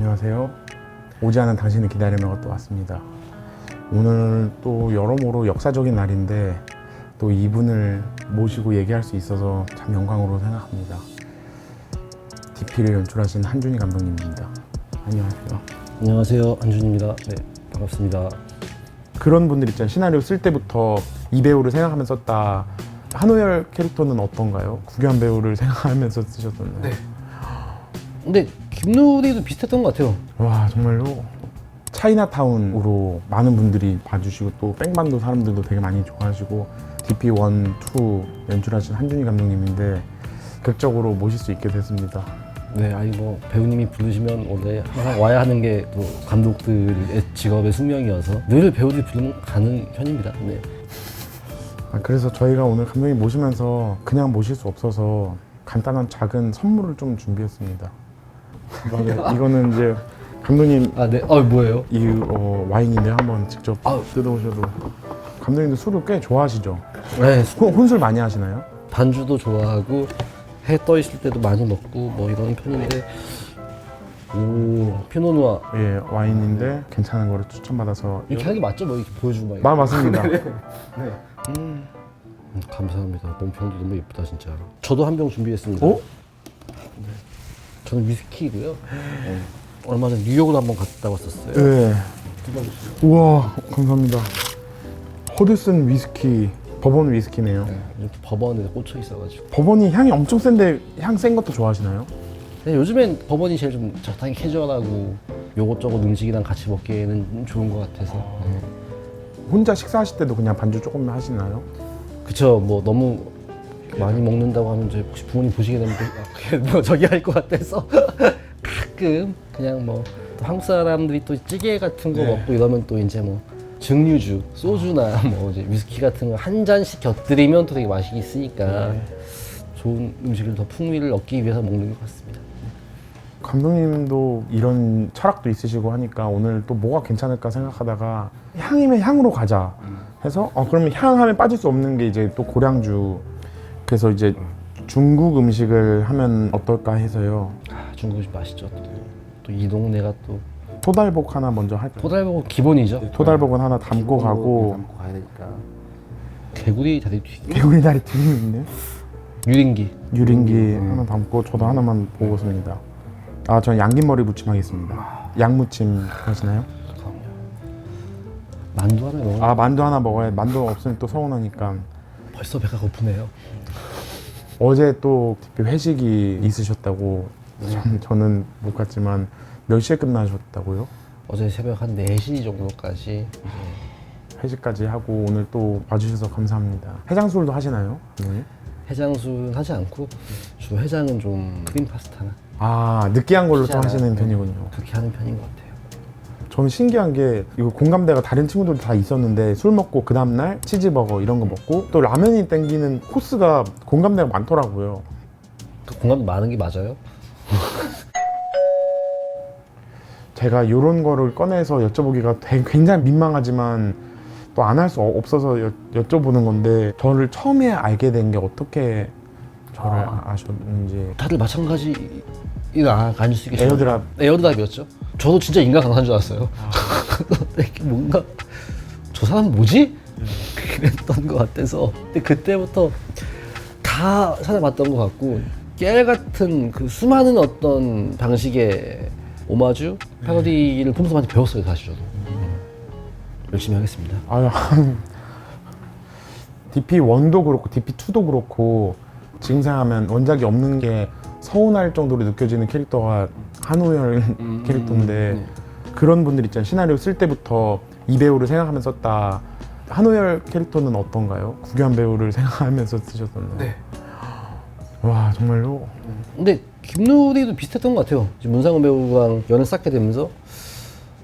안녕하세요. 오지 않은 당신을 기다리며가 또 왔습니다. 오늘 또 여러모로 역사적인 날인데 또 이분을 모시고 얘기할 수 있어서 참 영광으로 생각합니다. DP를 연출하신 한준희 감독님입니다. 안녕하세요. 안녕하세요 한준입니다. 네 반갑습니다. 그런 분들 있잖아요. 시나리오 쓸 때부터 이 배우를 생각하면서 썼다. 한호열 캐릭터는 어떤가요? 구교한 배우를 생각하면서 쓰셨었나요? 네. 근데 김누리도 비슷했던 것 같아요. 와 정말로 차이나타운으로 많은 분들이 봐주시고 또 뺑반도 사람들도 되게 많이 좋아하시고 DP1, 2 연출하신 한준희 감독님인데 극적으로 모실 수 있게 됐습니다. 네 아니 뭐 배우님이 부르시면 원래 항상 와야 하는 게 또 감독들의 직업의 숙명이어서 늘 배우들이 부르면 가는 편입니다. 네. 아, 그래서 저희가 오늘 감독님 모시면서 그냥 모실 수 없어서 간단한 작은 선물을 좀 준비했습니다. 네, 이거는 이제 감독님 아 네. 어 뭐예요? 이 어, 와인인데 한번 직접 아우. 뜯어보셔도 감독님도 술을 꽤 좋아하시죠? 네 혼- 혼술 많이 하시나요? 반주도 좋아하고 해 떠 있을 때도 많이 먹고 뭐 이런 편인데 오 피노누아 예 와인인데 괜찮은 거를 추천받아서 이렇게 하는 게 맞죠? 뭐 이렇게 보여주고 막. 마 맞습니다. 음, 감사합니다. 몸평도 너무 예쁘다 진짜. 저도 한 병 준비했습니다. 어? 저는 위스키고요. 네. 얼마 전에 뉴욕을 한번 갔다 왔었어요. 네. 우와 감사합니다. 호드슨 위스키 버번 위스키네요. 이렇게 법원에 꽂혀 있어가지고. 버번이 향이 엄청 센데 향 센 것도 좋아하시나요? 근데 요즘엔 법원이 제일 좀 적당히 캐주얼하고 요것저것 음식이랑 같이 먹기에는 좀 좋은 것 같아서. 네. 혼자 식사하실 때도 그냥 반주 조금 하시나요? 그쵸. 뭐 너무 많이 먹는다고 하면 이제 혹시 부모님 보시게 되면 또 아, 뭐 저기 할 것 같아서 가끔 그냥 뭐 한국 사람들이 또 찌개 같은 거 네. 먹고 이러면 또 이제 뭐 증류주, 소주나 뭐 이제 위스키 같은 거 한 잔씩 곁들이면 또 되게 맛이 있으니까 네. 좋은 음식을 더 풍미를 얻기 위해서 먹는 것 같습니다. 감독님도 이런 철학도 있으시고 하니까 오늘 또 뭐가 괜찮을까 생각하다가 향이면 향으로 가자 해서 어 그러면 향하면 빠질 수 없는 게 이제 또 고량주 그래서 이제 중국 음식을 하면 어떨까 해서요 아, 중국 음식 맛있죠. 또, 또이 동네가 또 토달복 하나 먼저 할까요? 토달보고 기본이죠. 토달복은 하나 담고 가고 담고 가야 되니까. 개구리 다리 튀김, 개구리 다리 튀김 있네 유린기. 유린기 하나 담고 저도 하나만 보겠습니다 아 전 양긴머리 무침 하겠습니다 양무침 하시나요? 만두 하나 먹어. 아 만두 하나 먹어야 만두 없으면 또 서운하니까 벌써 배가 고프네요. 어제 또 회식이 있으셨다고 전- 저는 못 갔지만 몇 시에 끝나셨다고요? 어제 새벽 한 4시 정도까지 이제 회식까지 하고 오늘 또 와주셔서 감사합니다 해장술도 하시나요? 네. 해장술은 하지 않고 주로 해장은 좀 크림 파스타나 아 느끼한 걸로 또 피자나, 하시는 네, 편이군요 그렇게 하는 편인 것 같아요. 저는 신기한 게 이거 공감대가 다른 친구들도 다 있었는데 술 먹고 그 다음날 치즈버거 이런 거 먹고 또 라면이 땡기는 코스가 공감대가 많더라고요 그 공감도 많은 게 맞아요? 제가 이런 거를 꺼내서 여쭤보기가 되게 굉장히 민망하지만 또 안 할 수 없어서 여, 여쭤보는 건데 저를 처음에 알게 된 게 어떻게 저를 아. 아. 셨는지 다들 마찬가지 아, 아닐 수 있겠죠. 에어드랍 에어드랍이었죠. 저도 진짜 인간 강사인 줄 알았어요. 이게 뭔가 저 사람 뭐지? 그랬던 것 같아서 근데 그때부터 다 찾아봤던 것 같고 깨알 같은 그 수많은 어떤 방식의 오마주 패러디를 보면서 많이 배웠어요 다시 저도 열심히 하겠습니다. 아유 DP1도 그렇고 DP2도 그렇고 생각하면 원작이 없는 게 서운할 정도로 느껴지는 캐릭터가 한우열 캐릭터인데 네. 그런 분들 있잖아요 시나리오 쓸 때부터 이 배우를 생각하면서 썼다 한우열 캐릭터는 어떤가요? 구교한 배우를 생각하면서 쓰셨었나요? 네. 와 정말로 근데 김누리도 비슷했던 것 같아요. 지금 문상훈 배우랑 연을 쌓게 되면서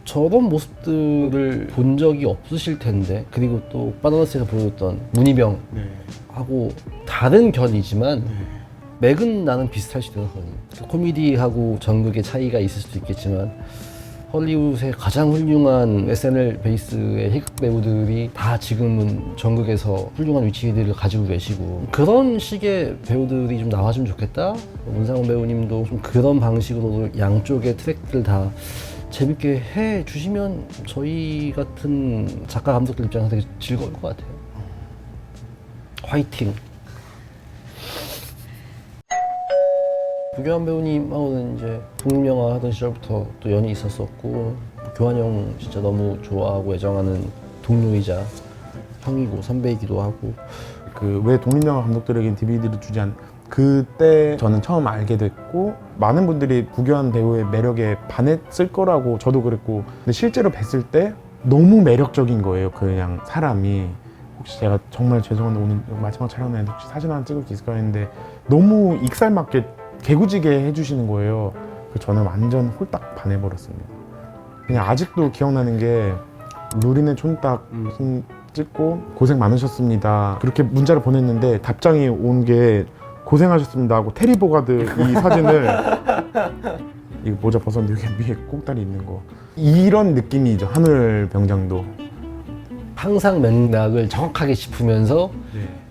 저런 모습들을 본 적이 없으실 텐데 그리고 또 바나나스가 보여줬던 문희병 네. 하고 다른 견이지만 맥은 나는 비슷할 수도 있거든요. 코미디하고 전극의 차이가 있을 수도 있겠지만 헐리우드의 가장 훌륭한 SNL 베이스의 희극 배우들이 다 지금은 전국에서 훌륭한 위치들을 가지고 계시고 그런 식의 배우들이 좀 나와주면 좋겠다. 문상훈 배우님도 좀 그런 방식으로 양쪽의 트랙들 다 재밌게 해 주시면 저희 같은 작가 감독들 입장에서 되게 즐거울 것 같아요. 화이팅! 부교환 배우님하고는 이제 독립영화 하던 시절부터 또 연이 있었었고 교환 형 진짜 너무 좋아하고 애정하는 동료이자 형이고 선배이기도 하고. 그 왜 독립영화 감독들에겐 DVD를 주지 않 그때 저는 처음 알게 됐고 많은 분들이 부교한 배우의 매력에 반했을 거라고 저도 그랬고 근데 실제로 뵀을 때 너무 매력적인 거예요 그냥 사람이. 혹시 제가 정말 죄송한데 오늘 마지막 촬영에 혹시 사진 하나 찍을 수 있을까 했는데 너무 익살맞게 개구지게 해주시는 거예요. 그래서 저는 완전 홀딱 반해버렸습니다. 그냥 아직도 기억나는 게 루리네 촌딱 손 찍고 고생 많으셨습니다. 그렇게 문자를 보냈는데 답장이 온 게 고생하셨습니다 하고 테리보가드 이 사진을 이 모자 벗었는데 여기 위에 꼭다리 있는 거. 이런 느낌이죠 하늘 병장도. 항상 맥락을 정확하게 짚으면서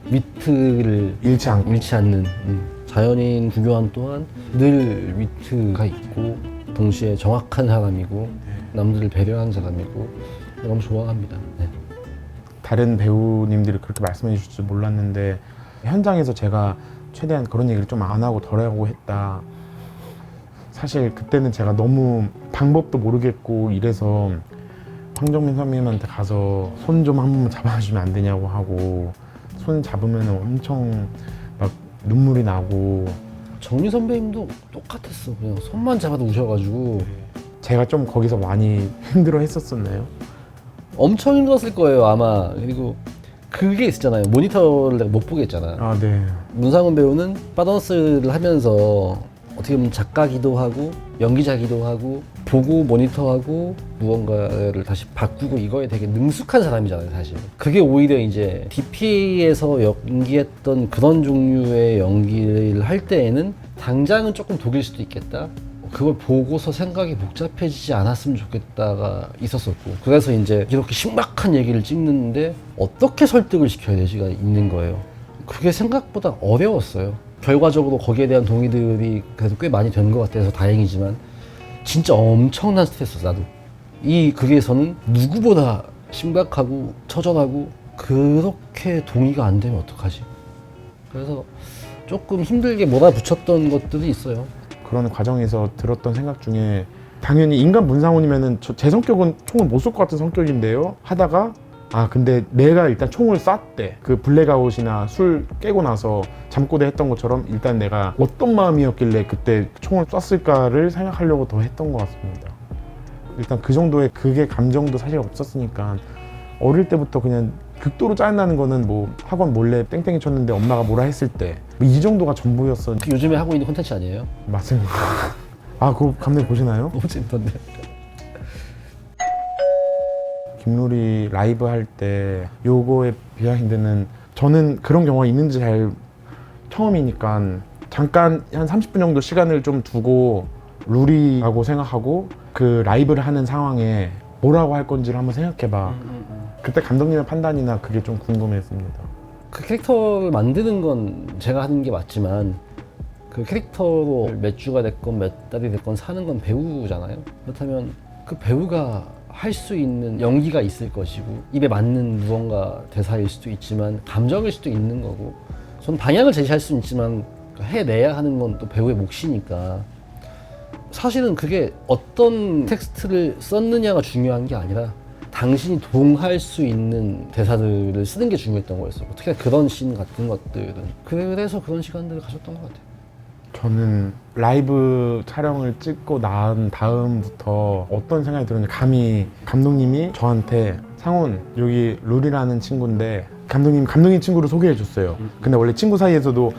위트를 잃지 않고. 잃지 않는. 음. 자연인 구교환 또한 늘 위트가 있고 동시에 정확한 사람이고 남들을 배려하는 사람이고 너무 좋아합니다. 네. 다른 배우님들이 그렇게 말씀해 주실 줄 몰랐는데 현장에서 제가 최대한 그런 얘기를 좀 안 하고 덜 하고 했다. 사실 그때는 제가 너무 방법도 모르겠고 이래서 황정민 선배님한테 가서 손 좀 한 번만 잡아주면 안 되냐고 하고 손 잡으면 엄청 막 눈물이 나고 정리 선배님도 똑같았어. 그냥 손만 잡아도 우셔가지고 제가 좀 거기서 많이 힘들어 했었었나요? 엄청 힘들었을 거예요 아마. 그리고 그게 있었잖아요. 모니터를 내가 못 보게 했잖아. 아 네. 문상훈 배우는 빠던스를 하면서 어떻게 보면 작가기도 하고 연기자기도 하고 보고 모니터하고 무언가를 다시 바꾸고 이거에 되게 능숙한 사람이잖아요 사실. 그게 오히려 이제 DP에서 연기했던 그런 종류의 연기를 할 때에는 당장은 조금 독일 수도 있겠다. 그걸 보고서 생각이 복잡해지지 않았으면 좋겠다가 있었었고 그래서 이제 이렇게 신박한 얘기를 찍는데 어떻게 설득을 시켜야 되지가 있는 거예요. 그게 생각보다 어려웠어요. 결과적으로 거기에 대한 동의들이 그래도 꽤 많이 된 것 같아서 다행이지만 진짜 엄청난 스트레스였어 나도. 이 극에서는 누구보다 심각하고 처절하고 그렇게 동의가 안 되면 어떡하지? 그래서 조금 힘들게 몰아붙였던 것들이 있어요. 그런 과정에서 들었던 생각 중에 당연히 인간 문상훈이면은 저- 제 성격은 총을 못 쏠 것 같은 성격인데요 하다가 아 근데 내가 일단 총을 쐈대 그 블랙아웃이나 술 깨고 나서 잠꼬대 했던 것처럼 일단 내가 어떤 마음이었길래 그때 총을 쐈을까를 생각하려고 더 했던 것 같습니다 일단 그 정도의 그게 감정도 사실 없었으니까 어릴 때부터 그냥 극도로 짜증나는 거는 뭐 학원 몰래 땡땡이 쳤는데 엄마가 뭐라 했을 때 이 정도가 전부였어 그 요즘에 하고 있는 콘텐츠 아니에요? 맞습니다. 아, 그거 감독님 보시나요? 너무 재밌던데. 김루리 라이브 할 때 요거의 비하인드는 저는 그런 경우가 있는지 잘 처음이니까 잠깐 한 30분 정도 시간을 좀 두고 루리라고 생각하고 그 라이브를 하는 상황에 뭐라고 할 건지를 한번 생각해봐. 그때 감독님의 판단이나 그게 좀 궁금했습니다. 그 캐릭터를 만드는 건 제가 하는 게 맞지만 그 캐릭터로 몇 주가 됐건 몇 달이 됐건 사는 건 배우잖아요. 그렇다면 그 배우가 할 수 있는 연기가 있을 것이고 입에 맞는 무언가 대사일 수도 있지만 감정일 수도 있는 거고 저는 방향을 제시할 수는 있지만 해내야 하는 건 또 배우의 몫이니까 사실은 그게 어떤 텍스트를 썼느냐가 중요한 게 아니라 당신이 동할 수 있는 대사들을 쓰는 게 중요했던 거였어요. 특히 그런 씬 같은 것들은. 그래서 그런 시간들을 가졌던 것 같아요. 저는 라이브 촬영을 찍고 난 다음부터 어떤 생각이 들었는지 감히 감독님이 저한테 상훈 여기 룰이라는 친구인데 감독님 감독님 친구를 소개해 줬어요. 근데 원래 친구 사이에서도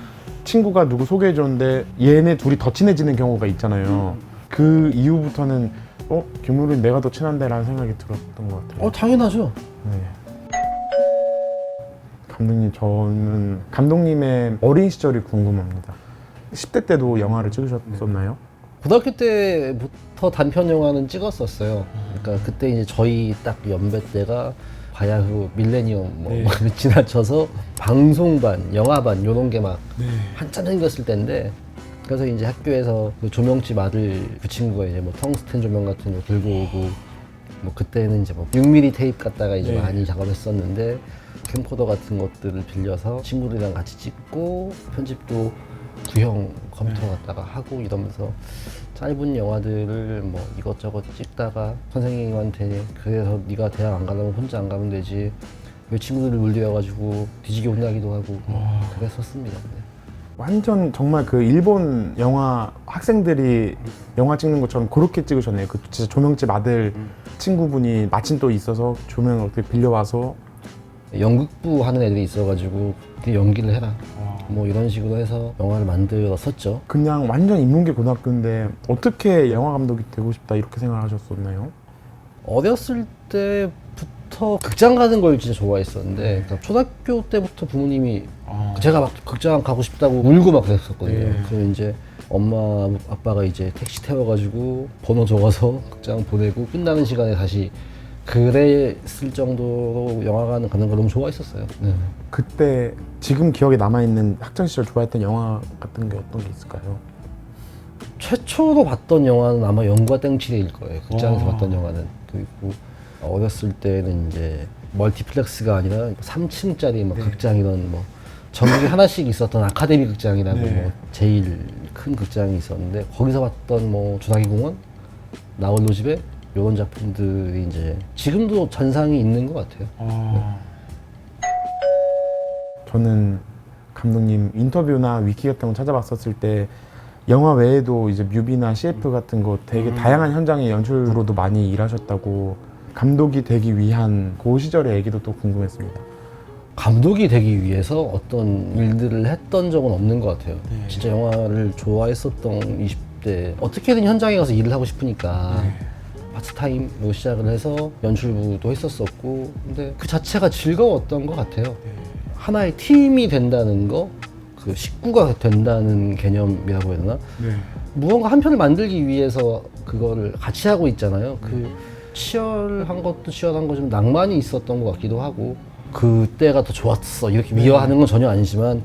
친구가 누구 소개해 줬는데 얘네 둘이 더 친해지는 경우가 있잖아요. 그 이후부터는 어 김우린 내가 더 친한데 라는 생각이 들었던 것 같아요. 어, 당연하죠. 네. 감독님 저는 감독님의 어린 시절이 궁금합니다. 10대 때도 영화를 찍으셨었나요? 고등학교 때부터 단편 영화는 찍었었어요. 그러니까 그때 이제 저희 딱 연배 때가 바야흐 밀레니엄 뭐 네. 지나쳐서 방송반, 영화반 요런 게막 네. 한참 생겼을 때인데 그래서 이제 학교에서 그 조명집 아들 그 친구가 이제 뭐 텅스텐 조명 같은 거 들고 오고 뭐 그때는 이제 뭐 6mm 테이프 갖다가 이제 네. 많이 작업했었는데 캠코더 같은 것들을 빌려서 친구들이랑 같이 찍고 편집도 구형 컴퓨터 네. 갖다가 하고 이러면서 짧은 영화들을 뭐 이것저것 찍다가 선생님한테 그래서 네가 대학 안 가려면 혼자 안 가면 되지 왜 친구들을 물려가지고 뒤지게 혼나기도 하고 와. 그랬었습니다. 네. 완전 정말 그 일본 영화 학생들이 영화 찍는 것처럼 그렇게 찍으셨네요. 그 진짜 조명집 아들 친구분이 마침 또 있어서 조명을 어떻게 빌려와서 연극부 하는 애들이 있어가지고 네 연기를 해라 뭐 이런 식으로 해서 영화를 만들었었죠 그냥 완전 인문계 고등학교인데 어떻게 영화 감독이 되고 싶다 이렇게 생각하셨었나요? 어렸을 때부터 극장 가는 걸 진짜 좋아했었는데 그러니까 초등학교 때부터 부모님이 제가 막 극장 가고 싶다고 울고 막 그랬었거든요 네. 그래서 이제 엄마 아빠가 이제 택시 태워가지고 번호 적어서 극장 보내고 끝나는 시간에 다시 그랬을 정도로 영화관 가는 걸 너무 좋아했었어요 네. 그때 지금 기억에 남아 있는 학창 시절 좋아했던 영화 같은 게 어떤 게 있을까요? 최초로 봤던 영화는 아마 영과 땡치레일 거예요. 극장에서 와. 봤던 영화는. 그리고 어렸을 때는 이제 멀티플렉스가 아니라 3층짜리 막 네. 극장이던 뭐 전국에 하나씩 있었던 아카데미 극장이라고 네. 뭐 제일 큰 극장이 있었는데 거기서 봤던 뭐 조나기 공원, 나홀로 집에 이런 작품들이 이제 지금도 전상이 있는 것 같아요. 저는 감독님 인터뷰나 위키 같은 거 찾아봤었을 때 영화 외에도 이제 뮤비나 CF 같은 거 되게 다양한 현장의 연출으로도 많이 일하셨다고 감독이 되기 위한 그 시절의 얘기도 또 궁금했습니다. 감독이 되기 위해서 어떤 일들을 했던 적은 없는 것 같아요. 네. 진짜 영화를 좋아했었던 20대 어떻게든 현장에 가서 일을 하고 싶으니까 네. 파트타임으로 시작을 해서 연출부도 했었었고 근데 그 자체가 즐거웠던 것 같아요. 하나의 팀이 된다는 거, 그 식구가 된다는 개념이라고 해야 되나? 무언가 한 편을 만들기 위해서 그거를 같이 하고 있잖아요. 그 치열한 것도 치열한 거지만 낭만이 있었던 것 같기도 하고 그때가 더 좋았어 이렇게 미워하는 건 전혀 아니지만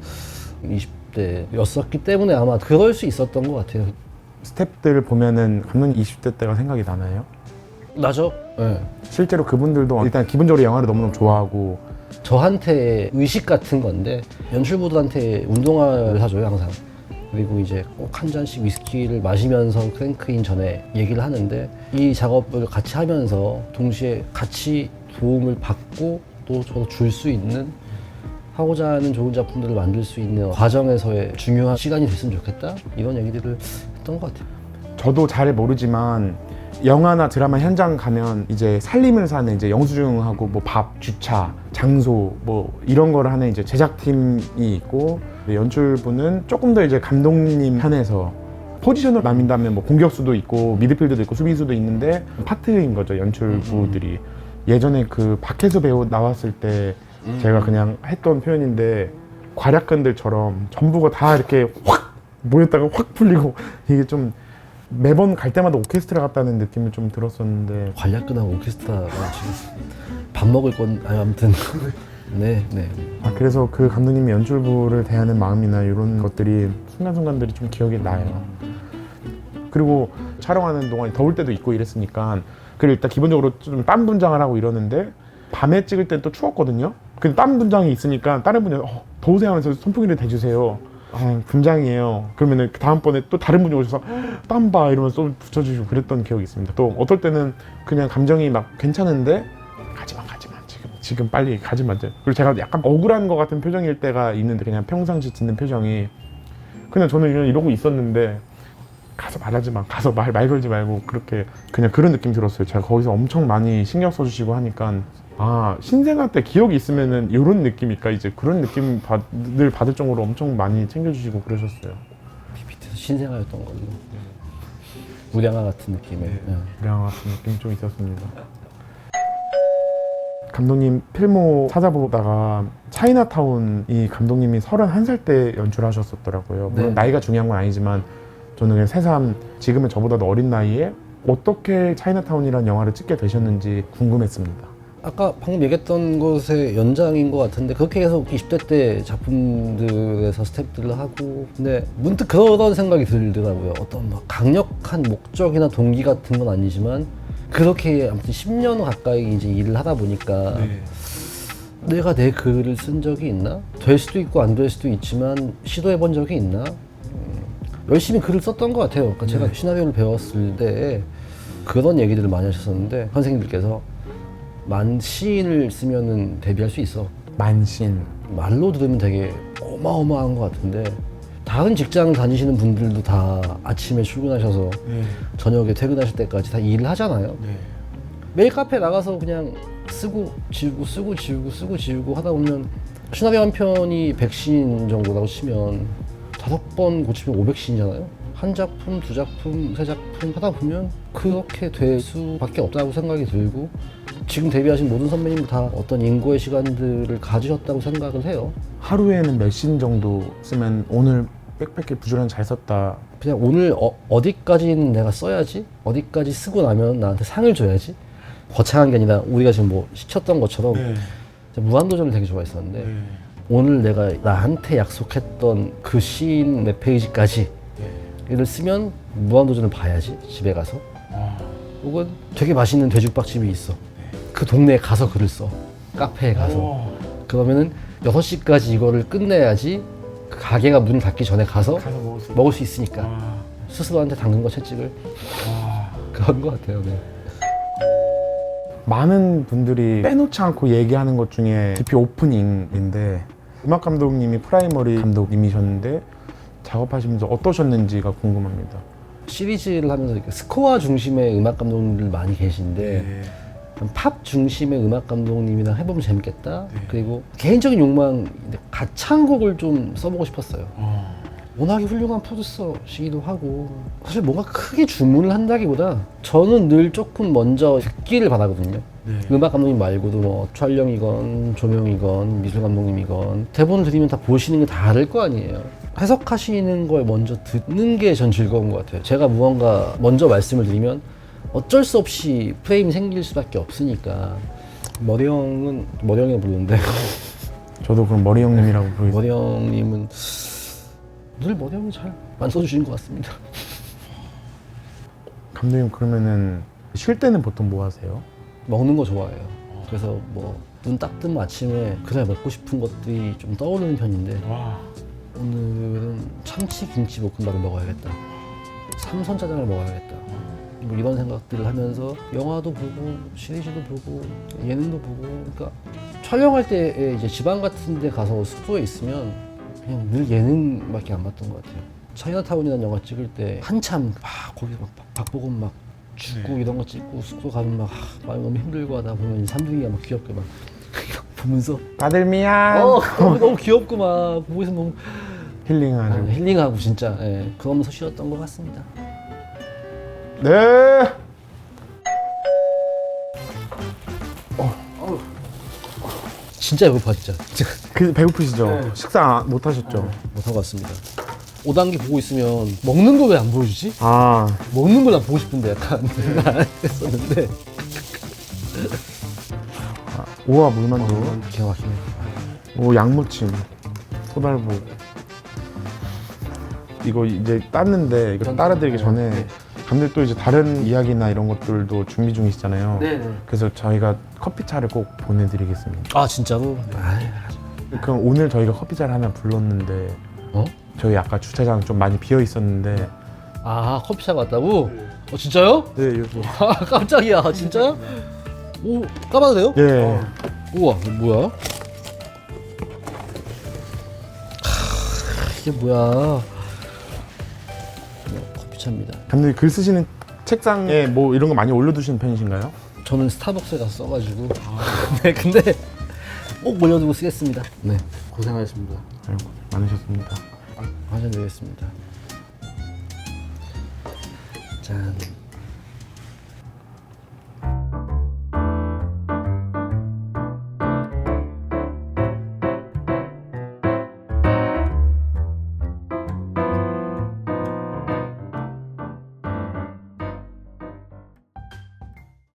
20대였었기 때문에 아마 그럴 수 있었던 것 같아요. 스탭들 보면은 감독님 20대 때가 생각이 나나요? 나죠? 네. 실제로 그분들도 일단 기본적으로 영화를 너무너무 좋아하고 저한테 의식 같은 건데 연출부들한테 운동화를 사줘요 항상 그리고 이제 꼭 한 잔씩 위스키를 마시면서 크랭크인 전에 얘기를 하는데 이 작업을 같이 하면서 동시에 같이 도움을 받고 또 저도 줄 수 있는 하고자 하는 좋은 작품들을 만들 수 있는 과정에서의 중요한 시간이 됐으면 좋겠다 이런 얘기들을 했던 것 같아요. 저도 잘 모르지만 영화나 드라마 현장 가면 이제 살림을 사는 이제 영수증하고 뭐 밥, 주차, 장소 뭐 이런 거를 하는 이제 제작팀이 있고 연출부는 조금 더 이제 감독님 편에서 포지션을 나뉜다면 뭐 공격수도 있고 미드필드도 있고 수비수도 있는데 파트인 거죠 연출부들이. 예전에 그 박혜수 배우 나왔을 때 제가 그냥 했던 표현인데 과략근들처럼 전부가 다 이렇게 확 모였다가 확 풀리고 이게 좀 매번 갈 때마다 오케스트라 같다는 느낌이 좀 들었었는데 관략근하고 오케스트라가 지금 밥 먹을 건 아니 아무튼 네 네. 아, 그래서 그 감독님이 연출부를 대하는 마음이나 이런 것들이 순간순간들이 좀 기억이 나요. 그리고 촬영하는 동안 더울 때도 있고 이랬으니까 그리고 일단 기본적으로 좀 땀 분장을 하고 이러는데 밤에 찍을 땐 또 추웠거든요. 근데 땀 분장이 있으니까 다른 분이 어, 더우세요 하면서 선풍기를 대주세요. 아, 분장이에요. 그러면은 그 다음번에 또 다른 분이 오셔서 땀봐 이러면서 또 붙여주시고 그랬던 기억이 있습니다. 또 어떨 때는 그냥 감정이 막 괜찮은데 가지마 가지마. 지금 지금 빨리 가지마. 이제. 그리고 제가 약간 억울한 것 같은 표정일 때가 있는데 그냥 평상시 짓는 표정이. 그냥 저는 이런 이러고 있었는데 가서 말하지 마. 가서 말 말 걸지 말고 그렇게 그냥 그런 느낌 들었어요. 제가 거기서 엄청 많이 신경 써주시고 하니까 아 신생아 때 기억이 있으면은 이런 느낌일까 이제 그런 느낌 받, 늘 받을 정도로 엄청 많이 챙겨주시고 그러셨어요 PPT에서 신생아였던 걸로 우량아 같은 느낌의 예. 우량 같은 느낌이 좀 있었습니다 감독님 필모 찾아보다가 차이나타운이 감독님이 31살 때 연출하셨었더라고요 물론 네. 나이가 중요한 건 아니지만 저는 그냥 새삼 지금은 저보다도 어린 나이에 어떻게 차이나타운이라는 영화를 찍게 되셨는지 궁금했습니다. 아까 방금 얘기했던 것의 연장인 것 같은데 그렇게 해서 20대 때 작품들에서 스텝들을 하고 근데 문득 그런 생각이 들더라고요 어떤 막 강력한 목적이나 동기 같은 건 아니지만 그렇게 아무튼 10년 가까이 이제 일을 하다 보니까 내가 내 글을 쓴 적이 있나? 될 수도 있고 안 될 수도 있지만 시도해 본 적이 있나? 음, 열심히 글을 썼던 것 같아요. 그러니까 제가 시나리오를 배웠을 때 그런 얘기들을 많이 하셨었는데 선생님들께서 만 시인을 쓰면은 데뷔할 수 있어. 만신. 말로 들으면 되게 어마어마한 것 같은데 다른 직장 다니시는 분들도 다 아침에 출근하셔서 네. 저녁에 퇴근하실 때까지 다 일을 하잖아요. 네. 매일 카페 나가서 그냥 쓰고 지우고 쓰고 지우고 쓰고 지우고 하다 보면 시나리오 한 편이 100신 정도라고 치면 다섯 번 고치면 500신이잖아요. 한 작품, 두 작품, 세 작품 하다 보면 그렇게 될 수밖에 없다고 생각이 들고 지금 데뷔하신 모든 선배님들 다 어떤 인고의 시간들을 가지셨다고 생각을 해요. 하루에는 몇 신 정도 쓰면 오늘 빽빽히 부지런히 잘 썼다. 그냥 오늘 어, 디까지는 내가 써야지 어디까지 쓰고 나면 나한테 상을 줘야지 거창한 게 아니라 우리가 지금 뭐 시켰던 것처럼 제가 무한도전을 되게 좋아했었는데 오늘 내가 나한테 약속했던 그 시인 몇 페이지까지 를 쓰면 무한도전을 봐야지 집에 가서. 혹은 되게 맛있는 돼지국밥집이 있어. 그 동네에 가서 글을 써. 카페에 가서. 그러면은 6시까지 이거를 끝내야지 그 가게가 문 닫기 전에 가서 가서 먹을 수 먹을 수 있으니까. 스스로한테 당근 거 채찍을. 그런 것 같아요. 네. 많은 분들이 빼놓지 않고 얘기하는 것 중에 DP 오프닝인데 음악 감독님이 프라이머리 감독님이셨는데 작업하시면서 어떠셨는지가 궁금합니다. 시리즈를 하면서 이렇게 스코어 중심의 음악 감독님들 많이 계신데 팝 중심의 음악 감독님이랑 해보면 재밌겠다. 그리고 개인적인 욕망 가창곡을 좀 써보고 싶었어요. 워낙에 훌륭한 프로듀서시기도 하고 사실 뭔가 크게 주문을 한다기보다 저는 늘 조금 먼저 듣기를 바라거든요. 음악 감독님 말고도 뭐 촬영이건 조명이건 미술 감독님이건 대본을 드리면 다 보시는 게 다를 거 아니에요. 해석하시는 걸 먼저 듣는 게 전 즐거운 것 같아요. 제가 무언가 먼저 말씀을 드리면 어쩔 수 없이 프레임이 생길 수밖에 없으니까 머리 형은 머리 형이 부르는데 저도 그럼 머리 형님이라고 부르겠습니다. 머리 형님은 늘 머리 형이 잘안 써주시는 것 같습니다. 감독님 그러면은 쉴 때는 보통 뭐 하세요? 먹는 거 좋아해요. 그래서 뭐 눈딱 뜨면 아침에 그날 먹고 싶은 것들이 좀 떠오르는 편인데 오늘은 참치 김치 볶음밥을 먹어야겠다. 삼선 짜장을 먹어야겠다. 뭐 이런 생각들을 하면서 영화도 보고 시리즈도 보고 예능도 보고 그러니까 촬영할 때 이제 지방 같은 데 가서 숙소에 있으면 그냥 늘 예능밖에 안 봤던 것 같아요. 차이나타운이라는 영화 찍을 때 한참 막 거기 막 박- 박보검 막 죽고 이런 거 찍고 숙소 가면 막 아, 마음이 너무 힘들고 하다 보면 삼둥이가 막 귀엽게 막 보면서 다들 미안. 어 너무, 너무 귀엽고 막 보고 있으면 너무 힐링하시고. 아, 힐링하고 진짜 예, 그러면서 쉬었던 것 같습니다. 네. 진짜 배고파 진짜. 그 배고프시죠? 식사 못 하셨죠? 못하고 왔습니다. 5단계 보고 있으면 먹는 거 왜 안 보여주지? 아 먹는 걸 난 보고 싶은데 약간 했었는데 우와 물만두. 기가 막히네. 오 양무침. 소달보. 이거 이제 땄는데 이거 따라드리기 전에 감독님 또 이제 다른 이야기나 이런 것들도 준비 중이시잖아요. 네 네. 그래서 저희가 커피차를 꼭 보내드리겠습니다. 아 진짜로? 아이, 그럼 오늘 저희가 커피차를 하나 불렀는데 어? 저희 아까 주차장 좀 많이 비어 있었는데 아 커피숍 왔다고? 어 진짜요? 네 여기 아 깜짝이야 진짜요? 오 까봐도 돼요? 예 우와 이거 뭐야? 하, 이게 뭐야? 네, 커피차입니다. 감독님 글 쓰시는 책상에 뭐 이런 거 많이 올려두시는 편이신가요? 저는 스타벅스에 가서 써가지고 네 근데 꼭 올려두고 쓰겠습니다. 네 고생하셨습니다. 아이고 많으셨습니다. 화장드리겠습니다. 짠.